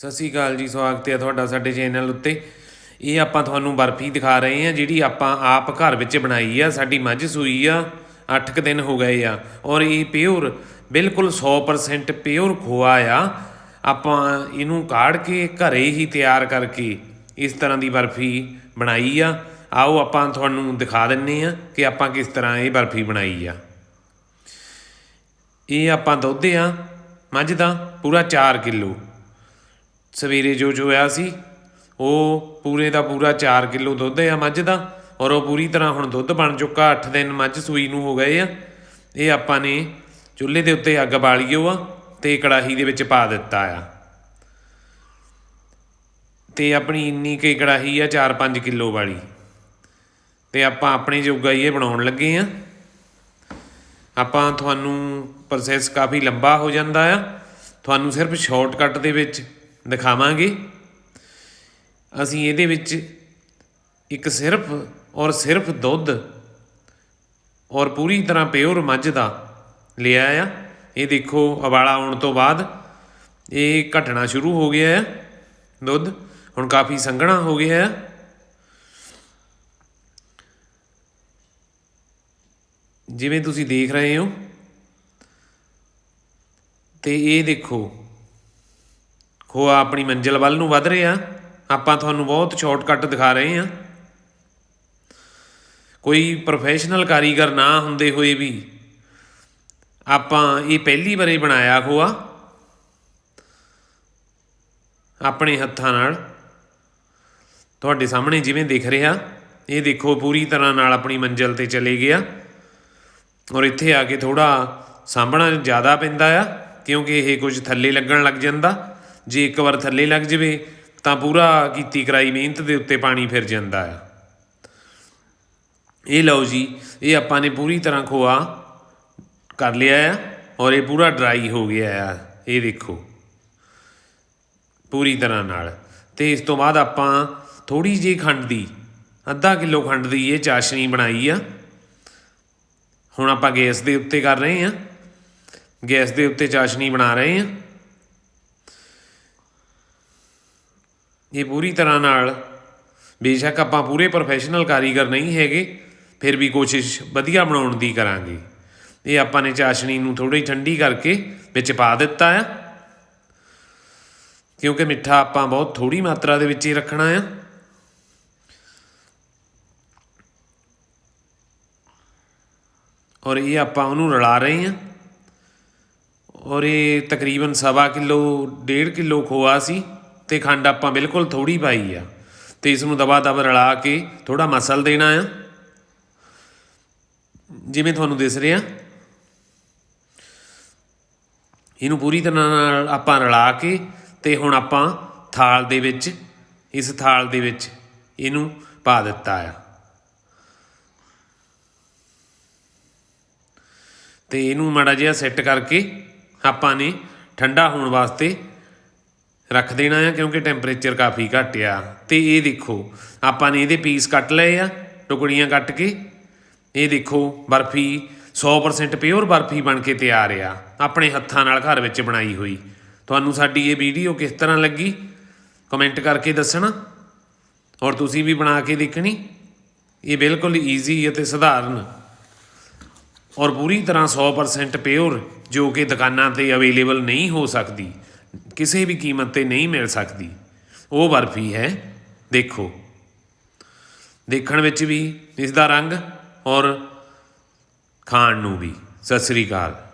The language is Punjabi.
ਸਤਿ ਸ਼੍ਰੀ ਅਕਾਲ ਜੀ, ਸਵਾਗਤ ਹੈ ਤੁਹਾਡਾ ਸਾਡੇ ਚੈਨਲ ਉੱਤੇ। ਇਹ ਆਪਾਂ ਤੁਹਾਨੂੰ ਬਰਫੀ ਦਿਖਾ ਰਹੇ ਹਾਂ, ਜਿਹੜੀ ਆਪਾਂ ਆਪ ਘਰ ਵਿੱਚ ਬਣਾਈ ਆ, ਸਾਡੀ ਮੱਝ ਸੂਈ ਆ 8 ਕੁ ਦਿਨ ਹੋ ਗਏ ਆ। ਔਰ ਇਹ ਪਿਓਰ, ਬਿਲਕੁਲ 100% ਪਿਓਰ ਖੋਆ ਆ। ਆਪਾਂ ਇਹਨੂੰ ਕਾੜ ਕੇ ਘਰੇ ਹੀ ਤਿਆਰ ਕਰਕੇ ਇਸ ਤਰ੍ਹਾਂ ਦੀ ਬਰਫੀ ਬਣਾਈ ਆ। ਆਓ ਆਪਾਂ ਤੁਹਾਨੂੰ ਦਿਖਾ ਦਿੰਨੇ ਆ ਕਿ ਆਪਾਂ ਕਿਸ ਤਰ੍ਹਾਂ ਇਹ ਬਰਫੀ ਬਣਾਈ ਆ। ਇਹ ਆਪਾਂ ਦੁੱਧ ਆ, ਮੱਝ ਦਾ, ਪੂਰਾ 4 ਕਿਲੋ। ਸਵੇਰੇ ਜੋ ਜੋ ਆਇਆ ਸੀ, ਉਹ ਪੂਰੇ ਦਾ ਪੂਰਾ 4 ਕਿਲੋ ਦੁੱਧ ਆ ਮੱਝ ਦਾ, ਔਰ ਉਹ ਪੂਰੀ ਤਰ੍ਹਾਂ ਹੁਣ ਦੁੱਧ ਬਣ ਚੁੱਕਾ 8 ਦਿਨ ਮੱਝ ਸੂਈ ਨੂੰ ਹੋ ਗਏ ਆ। ਇਹ ਆਪਾਂ ਨੇ ਚੁੱਲ੍ਹੇ ਦੇ ਉੱਤੇ ਅੱਗ ਬਾਲੀਓ ਆ ਤੇ ਕੜਾਹੀ ਦੇ ਵਿੱਚ ਪਾ ਦਿੱਤਾ ਆ। ਤੇ ਆਪਣੀ ਇੰਨੀ ਕੁ ਕੜਾਹੀ ਆ 4-5 ਕਿਲੋ ਵਾਲੀ। ਤੇ ਆਪਾਂ ਆਪਣੇ ਜੋਗਾ ਹੀ ਇਹ ਬਣਾਉਣ ਲੱਗੇ ਆ। ਆਪਾਂ ਤੁਹਾਨੂੰ ਪ੍ਰੋਸੈਸ ਕਾਫੀ ਲੰਬਾ ਹੋ ਜਾਂਦਾ ਆ। ਤੁਹਾਨੂੰ ਸਿਰਫ ਸ਼ਾਰਟਕਟ ਦੇ ਵਿੱਚ ਦਿਖਾਵਾਂਗੇ। ਅਸੀਂ ਇਹਦੇ ਵਿੱਚ ਇੱਕ ਸਿਰਫ ਔਰ ਸਿਰਫ ਦੁੱਧ ਔਰ ਪੂਰੀ ਤਰ੍ਹਾਂ ਪਿਓਰ ਮੱਝ ਦਾ ਲਿਆ ਆ। ਇਹ ਦੇਖੋ ਉਬਾਲਾ ਆਉਣ ਤੋਂ ਬਾਅਦ ਇਹ ਘਟਣਾ ਸ਼ੁਰੂ ਹੋ ਗਿਆ ਆ ਦੁੱਧ। ਹੁਣ ਕਾਫੀ ਸੰਘਣਾ ਹੋ ਗਿਆ ਆ। ਜਿਵੇਂ ਤੁਸੀਂ ਦੇਖ ਰਹੇ ਹੋ, ਤੇ ਇਹ ਦੇਖੋ ਖੋਆ ਆਪਣੀ ਮੰਜ਼ਿਲ ਵੱਲ ਨੂੰ ਵੱਧ ਰਿਹਾ ਆਪਾਂ ਤੁਹਾਨੂੰ ਬਹੁਤ ਸ਼ਾਰਟਕਟ ਦਿਖਾ ਰਹੇ ਹਾਂ। ਕੋਈ ਪ੍ਰੋਫੈਸ਼ਨਲ ਕਾਰੀਗਰ ਨਾ ਹੁੰਦੇ ਹੋਏ ਵੀ ਆਪਾਂ ਇਹ ਪਹਿਲੀ ਵਾਰੇ ਬਣਾਇਆ ਖੋਆ। ਆਪਣੇ ਹੱਥਾਂ ਨਾਲ। ਤੁਹਾਡੇ ਸਾਹਮਣੇ ਜਿਵੇਂ ਦਿਖ ਰਿਹਾ, ਇਹ ਦੇਖੋ ਪੂਰੀ ਤਰ੍ਹਾਂ ਨਾਲ ਆਪਣੀ ਮੰਜ਼ਿਲ ਤੇ ਚਲੇ ਗਿਆ। ਔਰ ਇੱਥੇ ਆ ਕੇ ਥੋੜਾ ਸਾਂਭਣਾ ਜ਼ਿਆਦਾ ਪੈਂਦਾ ਆ, ਕਿਉਂਕਿ ਇਹ ਕੁਝ ਥੱਲੇ ਲੱਗਣ ਲੱਗ ਜਾਂਦਾ। ਜੇ ਇੱਕ ਵਾਰ ਥੱਲੇ ਲੱਗ ਜਵੇ, ਤਾਂ ਪੂਰਾ ਕੀਤੀ ਕਰਾਈ ਮਿਹਨਤ ਦੇ ਉੱਤੇ ਪਾਣੀ ਫਿਰ ਜਾਂਦਾ ਆ ਇਹ ਲਓ ਜੀ, ਇਹ ਆਪਾਂ ਨੇ ਪੂਰੀ ਤਰ੍ਹਾਂ ਖੋਆ, ਕਰ ਲਿਆ ਆ ਔਰ ਇਹ ਪੂਰਾ ਡਰਾਈ ਹੋ ਗਿਆ ਆ ਇਹ ਦੇਖੋ, ਪੂਰੀ ਤਰ੍ਹਾਂ ਨਾਲ। ਤੇ ਇਸ ਤੋਂ ਬਾਅਦ ਆਪਾਂ ਥੋੜੀ ਜਿਹੀ ਖੰਡ ਦੀ, ਅੱਧਾ ਕਿਲੋ ਖੰਡ ਦੀ ਇਹ ਚਾਸ਼ਨੀ ਬਣਾਈ ਆ। ਹੁਣ ਆਪਾਂ ਗੈਸ ਦੇ ਉੱਤੇ ਕਰ ਰਹੇ ਹਾਂ। ਗੈਸ ਦੇ ਉੱਤੇ ਚਾਸ਼ਨੀ ਬਣਾ ਰਹੇ ਹਾਂ। ਇਹ ਪੂਰੀ ਤਰ੍ਹਾਂ ਨਾਲ ਬੇਸ਼ੱਕ ਆਪਾਂ ਪੂਰੇ ਪ੍ਰੋਫੈਸ਼ਨਲ ਕਾਰੀਗਰ ਨਹੀਂ ਹੈਗੇ, ਫਿਰ ਵੀ ਕੋਸ਼ਿਸ਼ ਵਧੀਆ ਬਣਾਉਣ ਦੀ ਕਰਾਂਗੇ। ਇਹ ਆਪਾਂ ਨੇ ਚਾਸ਼ਣੀ ਨੂੰ ਥੋੜੀ ਠੰਡੀ ਕਰਕੇ ਵਿੱਚ ਪਾ ਦਿੱਤਾ ਆ। ਕਿਉਂਕਿ ਮਿੱਠਾ ਆਪਾਂ ਬਹੁਤ ਥੋੜੀ ਮਾਤਰਾ ਦੇ ਵਿੱਚ ਹੀ ਰੱਖਣਾ ਆ। ਔਰ ਇਹ ਆਪਾਂ ਉਹਨੂੰ ਰਲਾ ਰਹੇ ਹਾਂ ਔਰ ਇਹ ਤਕਰੀਬਨ ਸਵਾ ਕਿਲੋ, ਡੇਢ ਕਿਲੋ ਖੋਆ ਸੀ। ਤੇ ਖੰਡ ਆਪਾਂ ਬਿਲਕੁਲ ਥੋੜੀ ਪਾਈ ਆ ਤੇ ਇਸ ਨੂੰ ਦਬਾ ਦਬ ਰਲਾ ਕੇ ਥੋੜਾ ਮਸਲ ਦੇਣਾ ਆ। ਜਿਵੇਂ ਤੁਹਾਨੂੰ ਦਿਸ ਰਿਹਾ। ਇਹਨੂੰ ਪੂਰੀ ਤਰ੍ਹਾਂ ਨਾਲ ਆਪਾਂ ਰਲਾ ਕੇ ਤੇ ਹੁਣ ਆਪਾਂ ਥਾਲ ਦੇ ਵਿੱਚ, ਇਸ ਥਾਲ ਦੇ ਵਿੱਚ ਇਹਨੂੰ ਪਾ ਦਿੱਤਾ ਆ। ਤੇ ਇਹਨੂੰ ਮਾੜਾ ਜਿਹਾ ਸੈੱਟ ਕਰਕੇ ਆਪਾਂ ਨੇ ਠੰਡਾ ਹੋਣ ਵਾਸਤੇ ਰੱਖ ਦੇਣਾ ਆ ਕਿਉਂਕਿ ਟੈਂਪਰੇਚਰ ਕਾਫੀ ਘੱਟ ਆ। ਤੇ ਇਹ ਦੇਖੋ, ਆਪਾਂ ਨੇ ਇਹਦੇ ਪੀਸ ਕੱਟ ਲਏ ਆ, ਟੁਕੜੀਆਂ ਕੱਟ ਕੇ। ਇਹ ਦੇਖੋ, ਬਰਫੀ 100% ਪਿਓਰ ਬਰਫੀ ਬਣ ਕੇ ਤਿਆਰ ਆ, ਆਪਣੇ ਹੱਥਾਂ ਨਾਲ ਘਰ ਵਿੱਚ ਬਣਾਈ ਹੋਈ। ਤੁਹਾਨੂੰ ਸਾਡੀ ਇਹ ਵੀਡੀਓ ਕਿਸ ਤਰ੍ਹਾਂ ਲੱਗੀ? ਕਮੈਂਟ ਕਰਕੇ ਦੱਸਣਾ। ਔਰ ਤੁਸੀਂ ਵੀ ਬਣਾ ਕੇ ਦੇਖਣੀ। ਇਹ ਬਿਲਕੁਲ ਈਜ਼ੀ ਅਤੇ ਸਧਾਰਨ। ਔਰ ਪੂਰੀ ਤਰ੍ਹਾਂ 100% ਪਿਓਰ ਜੋ ਕਿ ਦੁਕਾਨਾਂ ਤੇ ਅਵੇਲੇਬਲ ਨਹੀਂ ਹੋ ਸਕਦੀ। ਕਿਸੇ ਵੀ ਕੀਮਤ ਤੇ ਨਹੀਂ ਮਿਲ ਸਕਦੀ। ਉਹ ਬਰਫੀ ਹੈ ਦੇਖੋ। ਦੇਖਣ ਵਿੱਚ ਵੀ ਇਸ ਦਾ ਰੰਗ ਔਰ ਖਾਣ ਨੂੰ ਵੀ। ਸਤਿ ਸ੍ਰੀ ਅਕਾਲ।